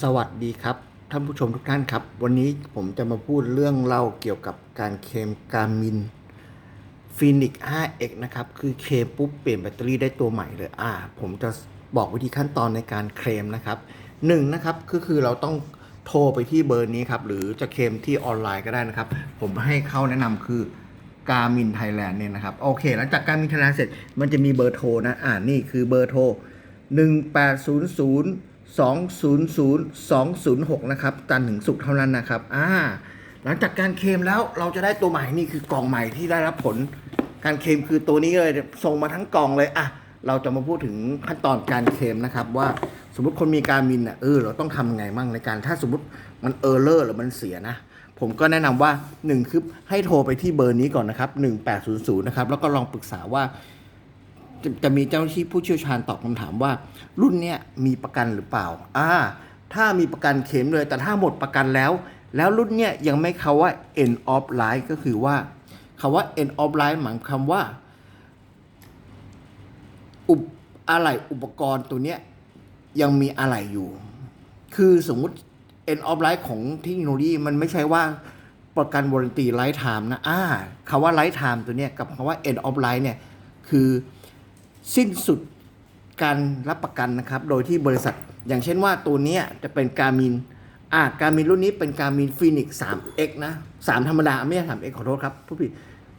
สวัสดีครับท่านผู้ชมทุกท่านครับ วันนี้ผมจะมาพูดเรื่องเล่าเกี่ยวกับการเคลมการมินฟีนิก 5X นะครับ คือเคลมปุ๊บเปลี่ยนแบตเตอรี่ได้ตัวใหม่เลยอ่า ผมจะบอกวิธีขั้นตอนในการเคลมนะครับหนึ่งนะครับก็คือเราต้องโทรไปที่เบอร์นี้ครับ หรือจะเคลมที่ออนไลน์ก็ได้นะครับ ผมให้เข้าแนะนำคือการมินไทยแลนด์เนี่ยนะครับ โอเค หลังจากการมินไทยแลนด์เสร็จ มันจะมีเบอร์โทรนะอ่านี่คือเบอร์โทร1800 200 206 นะครับ จันถึงศุกเท่านั้นนะครับ อ่า หลังจากการเคมแล้วเราจะได้ตัวใหม่นี่คือกล่องใหม่ที่ได้รับผล การเคมคือตัวนี้เลยส่งมาทั้งกล่องเลยอะเราจะมาพูดถึงขั้นตอนการเคมนะครับว่าสมมติคนมีการมินอะเออเราต้องทำไงมั่งในการถ้าสมมติมันเออร์เลอร์หรือมันเสียนะ ผมก็แนะนำว่า 1 คือให้โทรไปที่เบอร์นี้ก่อนนะครับ 1800 นะครับ แล้วก็ลองปรึกษาว่า จะจะมีเจ้าหน้าที่ผู้เชี่ยวชาญตอบคำถามว่า รุ่นเนี้ยมีประกันหรือเปล่า อ่า ถ้ามีประกันเข็มเลย แต่ถ้าหมดประกันแล้ว แล้วรุ่นเนี้ยยังไม่เขาว่า end of life ก็คือว่าคาว่า end of life หมายความว่า อุปอะไรอุปกรณ์ตัวเนี้ยยังมีอะไรอยู่ คือสมมุติ end of life ของเทคโนโลยีมันไม่ใช่ว่าประกันวารันตีไลฟ์ไทม์นะ อ่าคาว่าไลฟ์ไทม์ตัวเนี้ยกับคาว่า end of life เนี่ย คือ สิ้นสุดการรับประกันนะครับ โดยที่บริษัท อย่างเช่นว่าตัวนี้จะเป็นการมินอ่าการมินรุ่นนี้เป็นการมินฟีนิก 3X นะ3ธรรมดาไม่ใช่ 3X ขอโทษครับผู้ผิด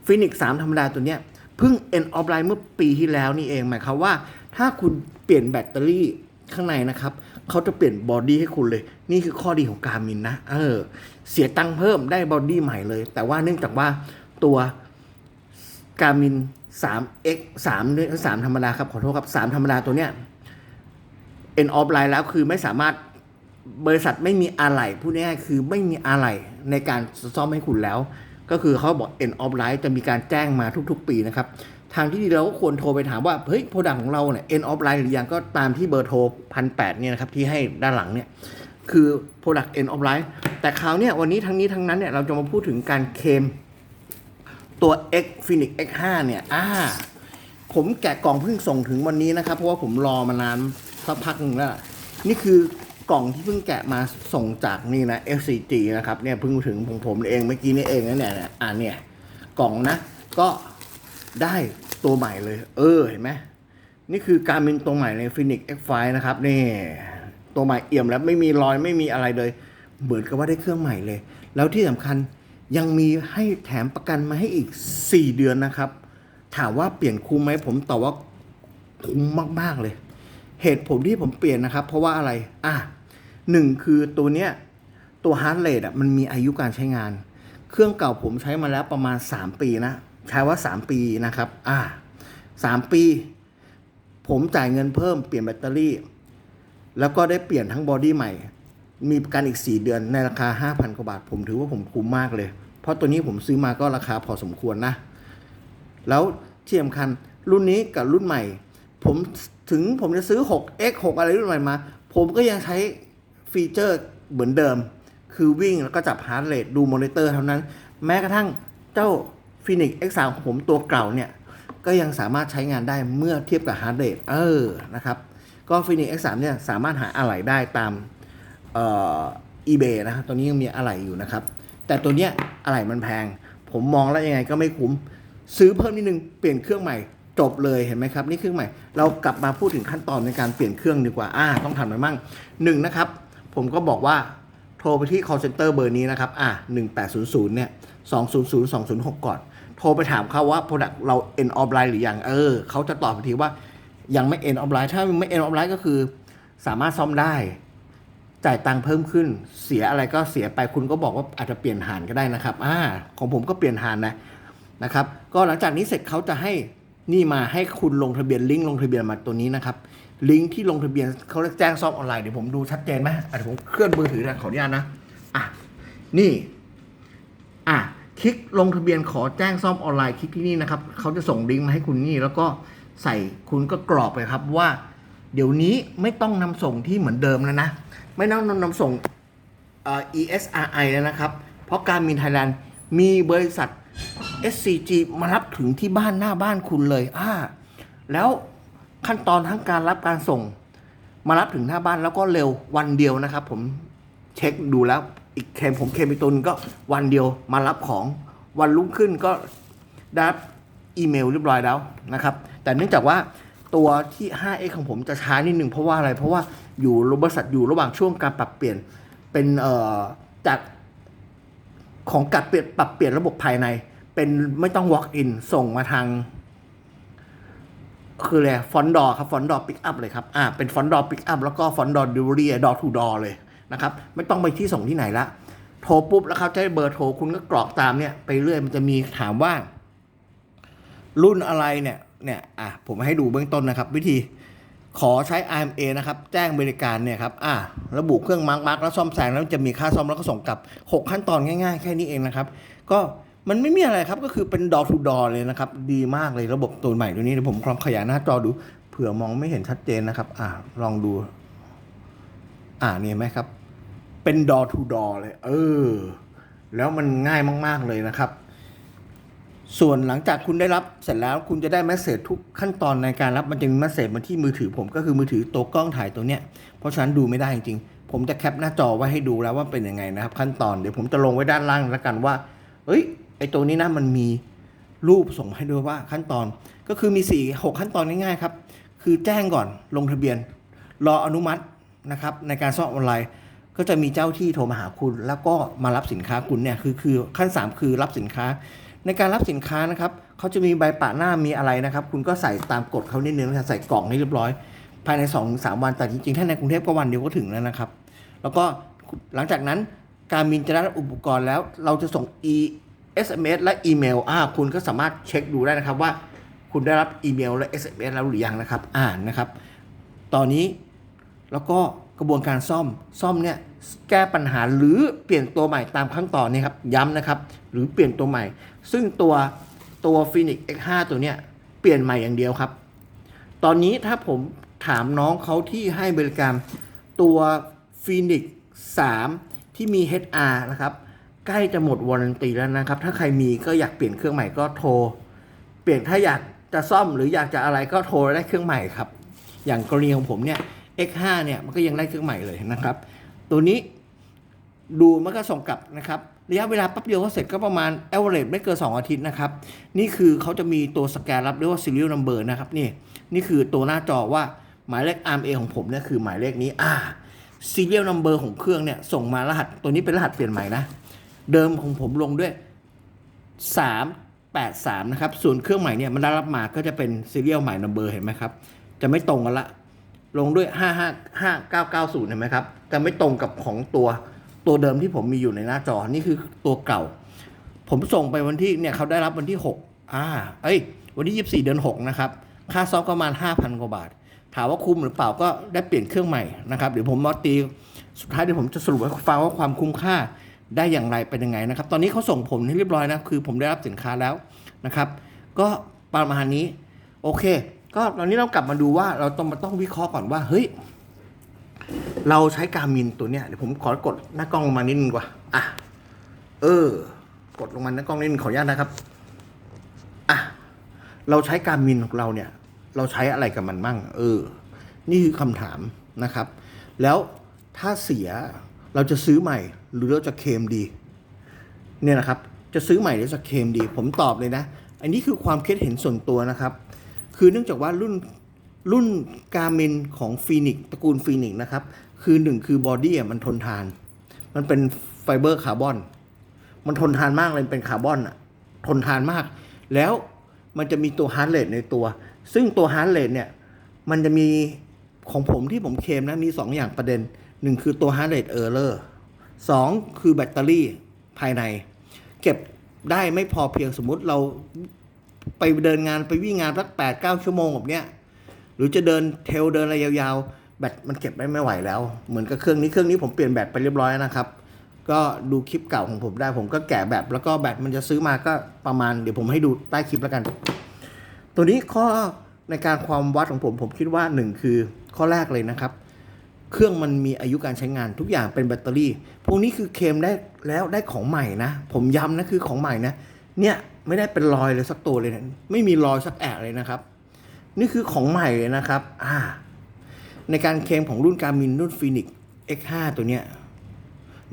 ฟีนิก3ธรรมดาตัวเนี้ยเพิ่ง end of life เมื่อปีที่แล้วนี่เองหมายความว่า ถ้าคุณเปลี่ยนแบตเตอรี่ข้างในนะครับเขาจะเปลี่ยนบอดี้ให้คุณเลย นี่คือข้อดีของการมินนะเออเสียตังค์เพิ่มได้บอดี้ใหม่เลย แต่ว่าเนื่องจากว่าตัวการมิน 3x 3ด้วย3ธรรมดาครับขอโทษครับ3ธรรมดาตัวเนี้ย end of life แล้วคือไม่สามารถบริษัทไม่มีอะไหล่พูดง่ายๆคือไม่มีอะไหล่ในการซ่อมให้คุณแล้ว ก็คือเขาบอก end of life จะมีการแจ้งมาทุกๆ ปีนะครับ ทางที่ดีเราก็ควรโทรไปถามว่า เฮ้ยโปรดักของเราเนี่ย end of life หรือยังก็ตามที่เบอร์โทรพันแเนี่ยนะครับที่ให้ด้านหลังเนี่ยคือ product end of life แต่คราวเนี้ยวันนี้ทั้งนี้ทั้งนั้นเนี่ยเราจะมาพูดถึงการเคลม ตัว X Phoenix X5 เนี่ย อ่า ผมแกะกล่องเพิ่งส่งถึงวันนี้นะครับ เพราะว่าผมรอมานานสักพักหนึ่งแล้ว นี่คือกล่องที่เพิ่งแกะมาส่งจากนี่นะ FCG นะครับเนี่ยเพิ่งถึงของผมเองเมื่อกี้นี่เองนะเนี่ยเนี่ย อ่าเนี่ย กล่องนะ ก็ได้ตัวใหม่เลย เออ เห็นไหมนี่คือการเป็นตัวใหม่ใน Phoenix X5 นะครับนี่ตัวใหม่เอี่ยมแล้วไม่มีรอยไม่มีอะไรเลย เหมือนกับว่าได้เครื่องใหม่เลย แล้วที่สำคัญ ยังมีให้แถมประกันมาให้อีก 4 เดือนนะครับ ถามว่าเปลี่ยนคุ้มไหมผมตอบว่าคุ้มมาก ๆ เลย เหตุผลที่ผมเปลี่ยนนะครับ เพราะว่าอะไร อะหนึ่งคือตัวเนี้ยตัวฮาร์ดเรทอะมันมีอายุการใช้งาน เครื่องเก่าผมใช้มาแล้วประมาณ 3 ปีนะ ใช้ว่า 3 ปีนะครับ อ่า3ปี ผมจ่ายเงินเพิ่มเปลี่ยนแบตเตอรี่ แล้วก็ได้เปลี่ยนทั้งบอดี้ใหม่ มีประกันอีก 4 เดือนในราคา 5,000กว่าบาท ผมถือว่าผมคุ้มมากเลย เพราะตัวนี้ผมซื้อมาก็ราคาพอสมควรนะ แล้วที่สำคัญรุ่นนี้กับรุ่นใหม่ ผมถึงผมจะซื้อ 6x 6 อะไรรุ่นใหม่มา ผมก็ยังใช้ฟีเจอร์เหมือนเดิม คือวิ่งแล้วก็จับฮาร์ดเรทดูมอนิเตอร์เท่านั้น แม้กระทั่งเจ้า Phoenix X3 ของผมตัวเก่าเนี่ย ก็ยังสามารถใช้งานได้เมื่อเทียบกับฮาร์ดเรทเออนะครับ ก็ Phoenix X3 เนี่ยสามารถหาอะไหล่ได้ตาม อ่อ eBay นะครับตัวนี้ยังมีอะไหล่อยู่นะครับ แต่ตัวเนี้ยอะไหล่มันแพง ผมมองแล้วยังไงก็ไม่คุ้ม ซื้อเพิ่มนิดนึงเปลี่ยนเครื่องใหม่จบเลยเห็นไหมครับ นี่เครื่องใหม่ เรากลับมาพูดถึงขั้นตอนในการเปลี่ยนเครื่องดีกว่าอ่าต้องทำอะไรบ้างหนึ่งนะครับ ผมก็บอกว่าโทรไปที่ call center เบอร์นี้นะครับอ่า1800เนี่ย200 206 ก่อน โทรไปถามเขาว่า product เรา end of life หรือยังเออเขาจะตอบทันทีว่ายังไม่ end of life ถ้าไม่ end of life ก็คือ สามารถซ่อมได้ จ่ายตังค์เพิ่มขึ้น เสียอะไรก็เสียไปคุณก็บอกว่าอาจจะเปลี่ยนหานก็ได้นะครับอ่าของผมก็เปลี่ยนหานนะนะครับ ก็หลังจากนี้เสร็จเขาจะให้นี่มาให้คุณลงทะเบียนลิงก์ลงทะเบียนมาตัวนี้นะครับลิงก์ที่ลงทะเบียนเขาแจ้งซ่อมออนไลน์เดี๋ยวผมดูชัดเจนไหมอะเดี๋ยวผมเคลื่อนมือถือนะขออนุญาตนะอะนี่อะคลิกลงทะเบียนขอแจ้งซ่อมออนไลน์คลิกที่นี่นะครับเขาจะส่งลิงก์มาให้คุณนี่ แล้วก็ใส่คุณก็กรอกไปครับว่า เดี๋ยวนี้ไม่ต้องนำส่งที่เหมือนเดิมแล้วนะ ไม่ต้องนำส่ง ESRI แล้วนะครับ เพราะการมินไทยแลนด์มีบริษัท SCG มารับถึงที่บ้านหน้าบ้านคุณเลยอ่าแล้วขั้นตอนทั้งการรับการส่ง มารับถึงหน้าบ้านแล้วก็เร็ววันเดียวนะครับ ผมเช็คดูแล้วอีกเคมผมเคมอีกตัวนึงก็วันเดียวมารับของวันรุ่งขึ้นก็ได้อีเมลเรียบร้อยแล้วนะครับ แต่เนื่องจากว่า ตัวที่ 5x ของผมจะช้านิดหนึ่งเพราะว่าอะไร เพราะว่าอยู่บริษัทอยู่ระหว่างช่วงการปรับเปลี่ยนเป็นเอ่อจากของกัดเปลี่ยนปรับเปลี่ยนระบบภายใน เป็นไม่ต้อง walk in ส่งมาทาง คืออะไรฟอนดอครับฟอนดอปิกอัพเลยครับอ่าเป็นฟอนดอปิกอัพแล้วก็ฟอนดอดิวเรียดอทูดอเลยนะครับ ไม่ต้องไปที่ส่งที่ไหนละโทรปุ๊บแล้วเขาจะให้เบอร์โทรคุณก็กรอกตามเนี่ย ไปเรื่อยมันจะมีถามว่า รุ่นอะไรเนี่ย เนี่ยอะผมให้ดูเบื้องต้นนะครับ วิธีขอใช้ RMA นะครับ แจ้งบริการเนี่ยครับอะระบุเครื่องมาร์กมาร์กแล้วซ่อมแซมแล้วจะมีค่าซ่อมแล้วก็ส่งกลับ 6 ขั้นตอนง่ายๆ แค่นี้เองนะครับ ก็มันไม่มีอะไรครับ ก็คือเป็นดอทูดอเลยนะครับ ดีมากเลยระบบตัวใหม่ตัวนี้เดี๋ยวผมลองขยายหน้าจอดูเผื่อมองไม่เห็นชัดเจนนะครับ อะลองดู อ่านี่ไหมครับ เป็นดอทูดอเลย เออ แล้วมันง่ายมาก ๆเลยนะครับ ส่วนหลังจากคุณได้รับเสร็จแล้วคุณจะได้แมสเซจทุกขั้นตอนในการรับมันจะมีแมสเซจมาที่มือถือผมก็คือมือถือตัวกล้องถ่ายตัวเนี้ยเพราะฉะนั้นดูไม่ได้จริงๆ ผมจะแคปหน้าจอไว้ให้ดูแล้วว่าเป็นยังไงนะครับ ขั้นตอนเดี๋ยวผมจะลงไว้ด้านล่างแล้วกันว่าเอ้ยไอตัวนี้นะมันมีรูปส่งให้ด้วยว่าขั้นตอนก็คือมี4ี่หกขั้นตอนง่ายๆครับคือแจ้งก่อนลงทะเบียน รออนุมัตินะครับในการซ่อมออนไลน์ก็จะมีเจ้าที่โทรมาหาคุณ แล้วก็มารับสินค้าคุณเนี่ยคือคือขั้น 3 คือรับสินค้า ในการรับสินค้านะครับเขาจะมีใบปะหน้ามีอะไรนะครับ คุณก็ใส่ตามกฎเขานิดนึงนะใส่กล่องให้เรียบร้อย ภายใน2อสวันแต่จริงๆ ถ้าในกรุงเทพก็วันเดียวก็ถึงแล้วนะครับ แล้วก็หลังจากนั้นการมินจะได้รับอุปกรณ์แล้ว เราจะส่ง e SMS และอีเมลอ่าคุณก็สามารถเช็คดูได้นะครับว่า คุณได้รับอีเมลและ SMS แล้วหรือยังนะครับ อ่านนะครับ ตอนนี้แล้วก็ กระบวนการซ่อม ซ่อมเนี่ยแก้ปัญหาหรือเปลี่ยนตัวใหม่ตามขั้นตอนนี้ครับ ย้ำนะครับ หรือเปลี่ยนตัวใหม่ ซึ่งตัวตัว Phoenix X5 ตัวเนี้ยเปลี่ยนใหม่อย่างเดียวครับ ตอนนี้ถ้าผมถามน้องเขาที่ให้บริการตัว Phoenix 3ที่มี HR นะครับ ใกล้จะหมดวารันตีแล้วนะครับ ถ้าใครมีก็อยากเปลี่ยนเครื่องใหม่ก็โทร เปลี่ยนถ้าอยากจะซ่อมหรืออยากจะอะไรก็โทรได้เครื่องใหม่ครับ อย่างกรณีของผมเนี่ย X5 เนี่ยมันก็ยังได้เครื่องใหม่เลยนะครับ ตัวนี้ดูมันก็ส่งกลับนะครับ ระยะเวลาแป๊บเดียวก็เสร็จก็ประมาณ average ไม่เกิน 2 อาทิตย์นะครับ นี่คือเขาจะมีตัวสแกนรับเรียกว่า serial number นะครับนี่นี่คือตัวหน้าจอว่าหมายเลข RMA ของผมเนี่ยคือหมายเลขนี้อ่า serial number ของเครื่องเนี่ยส่งมารหัสตัวนี้เป็นรหัสเปลี่ยนใหม่นะ เดิมของผมลงด้วย 3 8 3 นะครับ ส่วนเครื่องใหม่เนี่ยมันได้รับมาก็จะเป็น serial ใหม่ number เห็นไหมครับ จะไม่ตรงกันละ ลงด้วย 5 5 5 9 9 0เห็นไหมครับจะไม่ตรงกับของตัวตัวเดิมที่ผมมีอยู่ในหน้าจอ นี่คือตัวเก่า ผมส่งไปวันที่เนี่ยเขาได้รับวันที่ 6 อ่า เอ้ย วันที่ 24 เดือน 6 นะครับ ค่าซ่อมประมาณ 5,000 กว่าบาท ถามว่าคุ้มหรือเปล่าก็ได้เปลี่ยนเครื่องใหม่นะครับ เดี๋ยวผมมาตี สุดท้ายเดี๋ยวผมจะสรุปให้ฟังว่าความคุ้มค่าได้อย่างไรเป็นยังไงนะครับ ตอนนี้เขาส่งผมให้เรียบร้อยนะ คือผมได้รับสินค้าแล้วนะครับ ก็ประมาณนี้ โอเค ก็ตอนนี้เรากลับมาดูว่าเราต้องมาต้องวิเคราะห์ก่อนว่า เฮ้ย เราใช้การมินตัวเนี้ยเดี๋ยวผมขอกดหน้ากล้องลงมานิดนึงกว่า อะ เออ กดลงมาหน้ากล้องนิดนึงขออนุญาตนะครับ อะ เราใช้การมินของเราเนี่ย เราใช้อะไรกับมันมั่ง เออ นี่คือคำถามนะครับ แล้วถ้าเสียเราจะซื้อใหม่ หรือเราจะเคมดี เนี่ยนะครับ จะซื้อใหม่หรือจะเคมดี ผมตอบเลยนะ อันนี้คือความคิดเห็นส่วนตัวนะครับ คือเนื่องจากว่ารุ่นรุ่นการมินของฟีนิกตระกูลฟีนิกนะครับ คือหนึ่งคือบอดี้มันทนทาน มันเป็นไฟเบอร์คาร์บอน มันทนทานมากเลยเป็นคาร์บอนอะทนทานมาก แล้วมันจะมีตัวฮาร์ดเรทในตัว ซึ่งตัวฮาร์ดเรทเนี่ย มันจะมีของผมที่ผมเคมนะ มี 2 อย่างประเด็นหนึ่งคือตัว heart rate error สองคือแบตเตอรี่ภายใน เก็บได้ไม่พอเพียงสมมุติเรา ไปเดินงานไปวิ่งงานสักแปดเก้าชั่วโมงแบบเนี้ยหรือจะเดินเทลเดินอะไรยาวๆ แบตมันเก็บได้ไม่ไหวแล้ว เหมือนกับเครื่องนี้เครื่องนี้ผมเปลี่ยนแบตไปเรียบร้อยนะครับ ก็ดูคลิปเก่าของผมได้ผมก็แกะแบบแล้วก็แบตมันจะซื้อมาก็ประมาณเดี๋ยวผมให้ดูใต้คลิปแล้วกัน ตัวนี้ข้อในการความวัดของผมผมคิดว่าหนึ่งคือข้อแรกเลยนะครับ เครื่องมันมีอายุการใช้งานทุกอย่างเป็นแบตเตอรี่ พวกนี้คือเคมได้แล้วได้ของใหม่นะ ผมย้ำนะคือของใหม่นะ เนี่ยไม่ได้เป็นรอยเลยสักตัวเลยนะไม่มีรอยสักแอะเลยนะครับ นี่คือของใหม่เลยนะครับอ่าในการเคลมของรุ่นการมินรุ่นฟีนิก X5 ตัวเนี้ย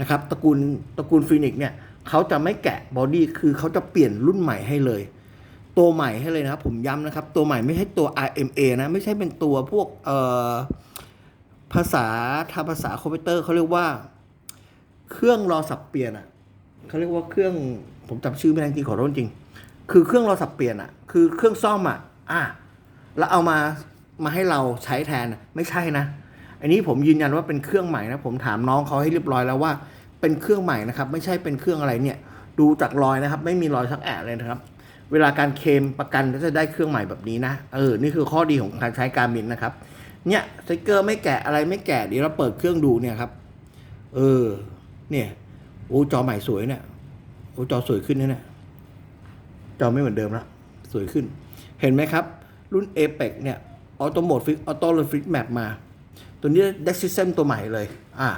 นะครับตระกูลตระกูลฟีนิกเนี่ยเขาจะไม่แกะบอดี้คือเขาจะเปลี่ยนรุ่นใหม่ให้เลย ตัวใหม่ให้เลยนะครับ ผมย้ำนะครับ ตัวใหม่ไม่ใช่ตัว RMA นะไม่ใช่เป็นตัวพวกเอ่อภาษาทางภาษาคอมพิวเตอร์เขาเรียกว่า เครื่องรอสับเปลี่ยนอะเขาเรียกว่าเครื่อง ผมจำชื่อไม่ได้จริงขอโทษจริง คือเครื่องรอสับเปลี่ยนอะคือเครื่องซ่อมอะอะแล้วเอามามาให้เราใช้แทนไม่ใช่นะ อันนี้ผมยืนยันว่าเป็นเครื่องใหม่นะผมถามน้องเขาให้เรียบร้อยแล้วว่าเป็นเครื่องใหม่นะครับ ไม่ใช่เป็นเครื่องอะไรเนี่ย ดูจากรอยนะครับ ไม่มีรอยสักแอะเลยนะครับ เวลาการเคมประกันก็จะได้เครื่องใหม่แบบนี้นะเออนี่คือข้อดีของการใช้การมินนะครับ เนี่ยสติกเกอร์ไม่แกะอะไรไม่แกะเดี๋ยวเราเปิดเครื่องดูเนี่ยครับ เออ เนี่ยโอ้จอใหม่สวยเนี่ย โอ้จอสวยขึ้นนะเนี่ยจอไม่เหมือนเดิมแล้วสวยขึ้น เห็นไหมครับ รุ่น Apex เนี่ยออโตโหมดฟิกออโต้เลยฟิกแมปมา ตัวนี้ได้ซิสเ e มตัวใหม่เลย อ่า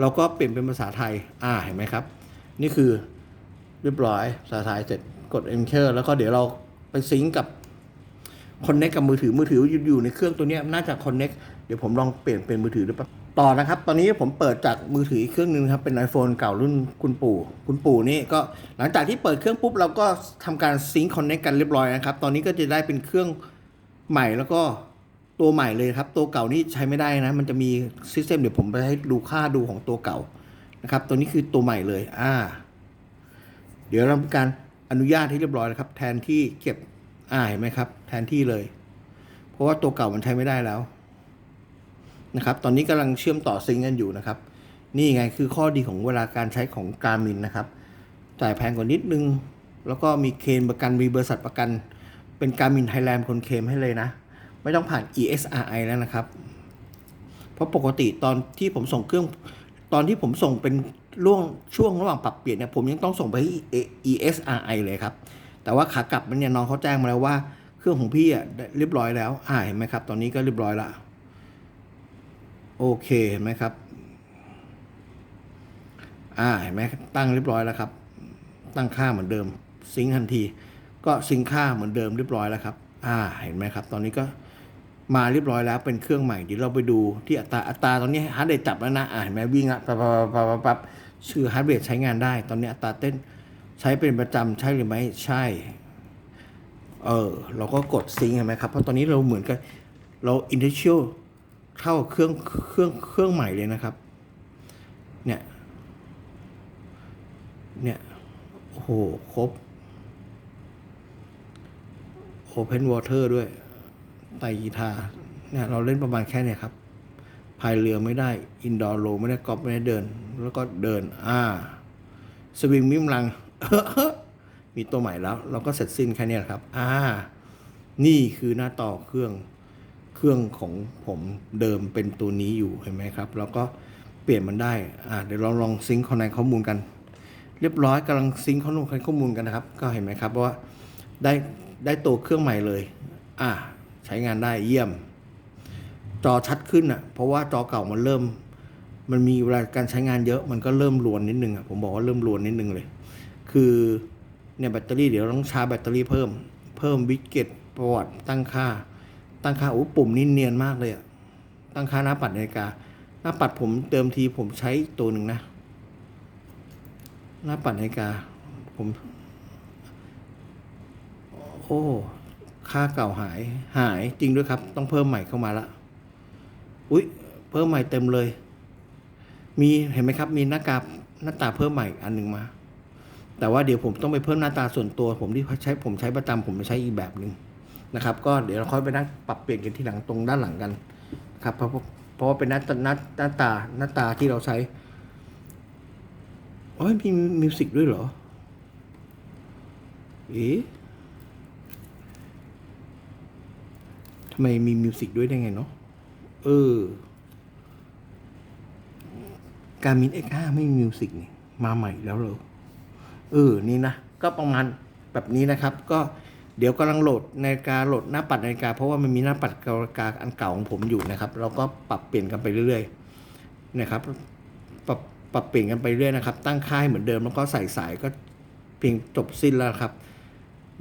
เราก็เปลี่ยนเป็นภาษาไทย อ่าเห็นไหมครับ นี่คือเรียบร้อยภาษาไทยเสร็จกด enter แล้วก็เดี๋ยวเราไปซิงก์กับคอนเน c กับมือถือมือถืออยู่ในเครื่องตัวนี้น่าจะคอนเน c เดี๋ยวผมลองเปลี่ยนเป็นมือถือดูแป๊บ ต่อนะครับ ตอนนี้ผมเปิดจากมือถืออีกเครื่องหนึงครับ เป็น iPhone เก่ารุ่นคุณปู่ คุณปู่นี่ก็หลังจากที่เปิดเครื่องปุ๊บเราก็ทำการซิงค์คอนเน c กันเรียบร้อยนะครับ ตอนนี้ก็จะได้เป็นเครื่องใหม่แล้วก็ตัวใหม่เลยครับ ตัวเก่านี่ใช้ไม่ได้นะ มันจะมีซิสเต็มเดี๋ยวผมไปให้ดูค่าดูของตัวเก่านะครับ ตัวนี้คือตัวใหม่เลย อ่า เดี๋ยวเราทำการอนุญาตให้เรียบร้อยแล้วครับ แทนที่เก็บอ่าเห็นไหมครับ แทนที่เลย เพราะว่าตัวเก่ามันใช้ไม่ได้แล้ว นะครับตอนนี้กำลังเชื่อมต่อซิงกันอยู่นะครับ นี่ไงคือข้อดีของเวลาการใช้ของการมินนะครับ จ่ายแพงกว่านิดนึง แล้วก็มีเคลมประกันมีบริษัทประกัน เป็นการมินไทยแลนด์คนเคลมให้เลยนะ ไม่ต้องผ่าน ESRI แล้วนะครับ เพราะปกติตอนที่ผมส่งเครื่องตอนที่ผมส่งเป็นล่วงช่วงระหว่างปรับเปลี่ยนเนี่ยผมยังต้องส่งไป ESRI เลยครับ แต่ว่าขากลับมันเนี่ยน้องเขาแจ้งมาแล้วว่า เครื่องของพี่อะเรียบร้อยแล้วอ่าเห็นไหมครับ ตอนนี้ก็เรียบร้อยละ โอเคเห็นไหมครับ อ่าเห็นไหมตั้งเรียบร้อยแล้วครับ ตั้งค่าเหมือนเดิมซิงทันที ก็ซิงค่าเหมือนเดิมเรียบร้อยแล้วครับ อ่าเห็นไหมครับ ตอนนี้ก็มาเรียบร้อยแล้วเป็นเครื่องใหม่เดี๋ยวเราไปดูที่อัตราอัตราตอนนี้ฮาร์ดเรทจับแล้วนะอ่าเห็นไหมวิ่งอะปั๊บปั๊บปั๊บปั๊บชื่อฮาร์ดเรทใช้งานได้ ตอนนี้อัตราเต้นใช้เป็นประจำใช่หรือไม่ใช่ เออเราก็กดซิงเห็นไหมครับเพราะตอนนี้เราเหมือนกับเราอินเทอร์เชียล เข้าเครื่องเครื่องเครื่องใหม่เลยนะครับ เนี่ย เนี่ย โอ้โห ครบ Open Water ด้วย ไตกีตาเนี่ยเราเล่นประมาณแค่เนี่ยครับ พายเรือไม่ได้ อินดอร์โลไม่ได้กอล์ฟไม่ได้เดิน แล้วก็เดิน อ่า สวิงมิมลัง มีตัวใหม่แล้ว เราก็เสร็จสิ้นแค่นี้แหละครับ อ่า นี่คือหน้าต่อเครื่อง เครื่องของผมเดิมเป็นตัวนี้อยู่เห็นไหมครับ แล้วก็เปลี่ยนมันได้อ่าเดี๋ยวเราลองซิงค์คอนเนคข้อมูลกัน เรียบร้อยกำลังซิงค์ข้อมูลข้อมูลกันนะครับ ก็เห็นไหมครับว่าได้ได้ตัวเครื่องใหม่เลย อ่าใช้งานได้เยี่ยม จอชัดขึ้นอะ เพราะว่าจอเก่ามันเริ่ม มันมีเวลาการใช้งานเยอะ มันก็เริ่มรวนนิดนึงอะ ผมบอกว่าเริ่มรวนนิดนึงเลย คือเนี่ยแบตเตอรี่เดี๋ยวเราต้องชาร์จแบตเตอรี่เพิ่ม เพิ่มวิกเก็ตประวัติตั้งค่า ตั้งค่าโอ้ปุ่มนี่เนียนมากเลยอะตั้งค่าหน้าปัดนาฬิกา หน้าปัดผมเติมทีผมใช้ตัวหนึ่งนะ หน้าปัดนาฬิกา ผม โอ้ ค่าเก่าหาย หายจริงด้วยครับ ต้องเพิ่มใหม่เข้ามาละ อุ้ยเพิ่มใหม่เต็มเลย มีเห็นไหมครับ มีหน้ากากหน้าตาเพิ่มใหม่อันหนึ่งมา แต่ว่าเดี๋ยวผมต้องไปเพิ่มหน้าตาส่วนตัว ผมที่ใช้ผมใช้ประจำผมจะใช้อีกแบบหนึ่ง นะครับ ก็เดี๋ยวเราค่อยไปนั่งปรับเปลี่ยนกันที่หลังตรงด้านหลังกันครับเพราะเพราะว่าเป็นหน้าตาหน้าหน้าตาหน้าตาที่เราใช้โอ้ยมีมิวสิกด้วยเหรอเอ๊ะทำไมมีมิวสิกด้วยได้ไงเนาะเออการมิน X5 ไม่มีมิวสิกนี่มาใหม่แล้วเหรอเออนี่นะ ก็ประมาณแบบนี้นะครับก็ เดี๋ยวกำลังโหลดนาฬิกาโหลดหน้าปัดนาฬิกา เพราะว่ามันมีหน้าปัดนาฬิกาอันเก่าของผมอยู่นะครับ เราก็ปรับเปลี่ยนกันไปเรื่อยๆนะครับ ปรับปรับเปลี่ยนกันไปเรื่อยนะครับ ตั้งค่ายเหมือนเดิมแล้วก็ใส่สายก็เพียงจบสิ้นแล้วครับ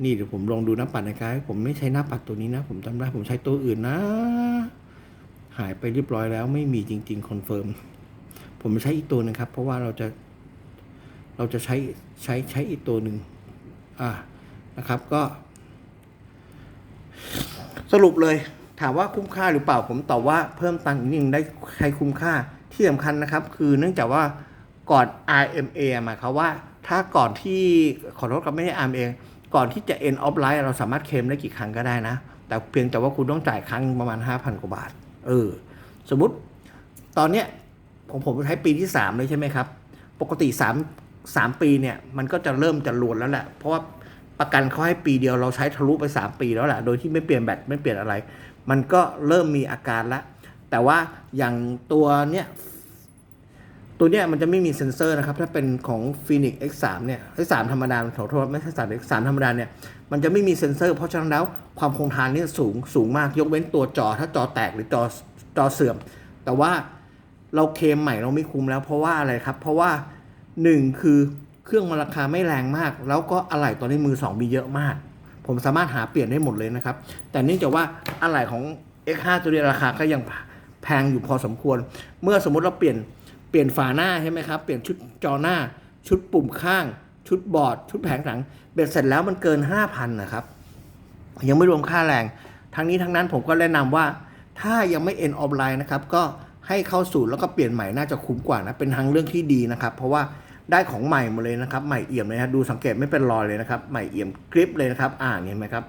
นี่เดี๋ยวผมลองดูหน้าปัดนาฬิกาผมไม่ใช้หน้าปัดตัวนี้นะ ผมจำได้ผมใช้ตัวอื่นนะ หายไปเรียบร้อยแล้วไม่มีจริงๆคอนเฟิร์มผมใช้อีกตัวหนึงครับ เพราะว่าเราจะเราจะใช้ใช้ใช้อีกตัวหนึ่งอ่านะครับก็ สรุปเลยถามว่าคุ้มค่าหรือเปล่าผมตอบว่าเพิ่มตังค์อีกนิดนึงได้ใช้คุ้มค่าที่สำคัญนะครับ คือเนื่องจากว่าก่อน RMA หมายความว่า ถ้าก่อนที่ขอโทษครับไม่ใช่ RMA ก่อนที่จะ end of life เราสามารถเคลมได้กี่ครั้งก็ได้นะ แต่เพียงแต่ว่าคุณต้องจ่ายครั้งประมาณ 5,000 กว่าบาท เออ สมมุติตอนเนี้ยผมผมใช้ปีที่ 3 เลยใช่ไหมครับ ปกติ 3 3 ปีเนี่ย มันก็จะเริ่มจะลวนแล้วแหละ เพราะว่า ประกันเขาให้ปีเดียวเราใช้ทะลุไป 3 ปีแล้วแหละโดยที่ไม่เปลี่ยนแบตไม่เปลี่ยนอะไร มันก็เริ่มมีอาการละ แต่ว่าอย่างตัวเนี้ยตัวเนี้ยมันจะไม่มีเซ็นเซอร์นะครับ ถ้าเป็นของ Phoenix X3 เนี่ย X3 ธรรมดาขอโทษไม่ใช่3 X3 ธรรมดาเนี่ยมันจะไม่มีเซ็นเซอร์ เพราะฉะนั้นแล้วความคงทานนี่สูงสูงมากยกเว้นตัวจอ ถ้าจอแตกหรือจอจอเสื่อม แต่ว่าเราเคมใหม่เราไม่คุ้มแล้วเพราะว่าอะไรครับ เพราะว่าหนึ่งคือ เครื่องมันราคาไม่แรงมาก แล้วก็อะไหล่ตอนนี้มือสองมีเยอะมาก ผมสามารถหาเปลี่ยนได้หมดเลยนะครับ แต่เนื่องจากว่าอะไหล่ของ X5 ตัวนี้ราคาก็ยังแพงอยู่พอสมควร เมื่อสมมติเราเปลี่ยนเปลี่ยนฝาหน้าใช่ไหมครับ เปลี่ยนชุดจอหน้า ชุดปุ่มข้าง ชุดบอร์ด ชุดแผงหลัง เบ็ดเสร็จแล้วมันเกิน 5,000นะครับยังไม่รวมค่าแรง ทั้งนี้ทั้งนั้นผมก็แนะนำว่าถ้ายังไม่ end of line นะครับ ก็ให้เข้าสู่แล้วก็เปลี่ยนใหม่น่าจะคุ้มกว่านะ เป็นทางเรื่องที่ดีนะครับ เพราะว่า ได้ของใหม่หมาเลยนะครับ ใหม่เอี่ยมเลยนะดูสังเกตไม่เป็นรอยเลยนะครับ ใหม่เอี่ยมกริปเลยนะครับ อ่านเห็นไหมครับ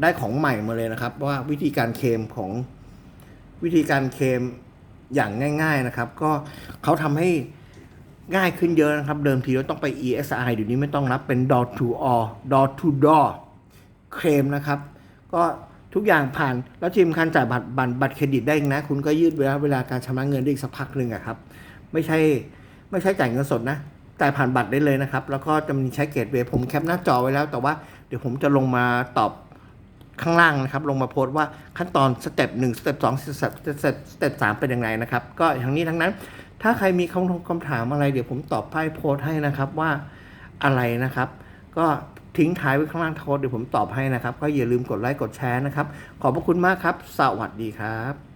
ได้ของใหม่มาเลยนะครับ ว่าวิธีการเคลมของวิธีการเคลมอย่างง่าย ๆนะครับ ก็เขาทำให้ง่ายขึ้นเยอะนะครับ เดิมทีเราต้องไป ESI เดี๋ยวนี้ไม่ต้องรับเป็น door to all door to door เคลมนะครับ ก็ทุกอย่างผ่าน แล้วทีมคันจ่ายบัตรบัตรบัตรเครดิตได้นะ คุณก็ยืดเวลาเวลาการชำระเงินได้อีกสักพักหนึ่งอะครับ ไม่ใช่ไม่ใช่จ่ายเงินสดนะ จ่ายผ่านบัตรได้เลยนะครับ แล้วก็จะมีใช้เกตเวผมแคปหน้าจอไว้แล้ว แต่ว่าเดี๋ยวผมจะลงมาตอบข้างล่างนะครับ ลงมาโพสต์ว่าขั้นตอนสเต็ปหนึ่งสเต็ปสองสเต็ปสเต็ปสามเป็นยังไงนะครับ ก็ทั้งนี้ทั้งนั้น ถ้าใครมีคำคำถามอะไร เดี๋ยวผมตอบใต้โพสต์ให้นะครับว่าอะไรนะครับ ก็ทิ้งท้ายไว้ข้างล่างโพสเดี๋ยวผมตอบให้นะครับ ก็อย่าลืมกดไลค์กดแชร์นะครับ ขอบพระคุณมากครับ สวัสดีครับ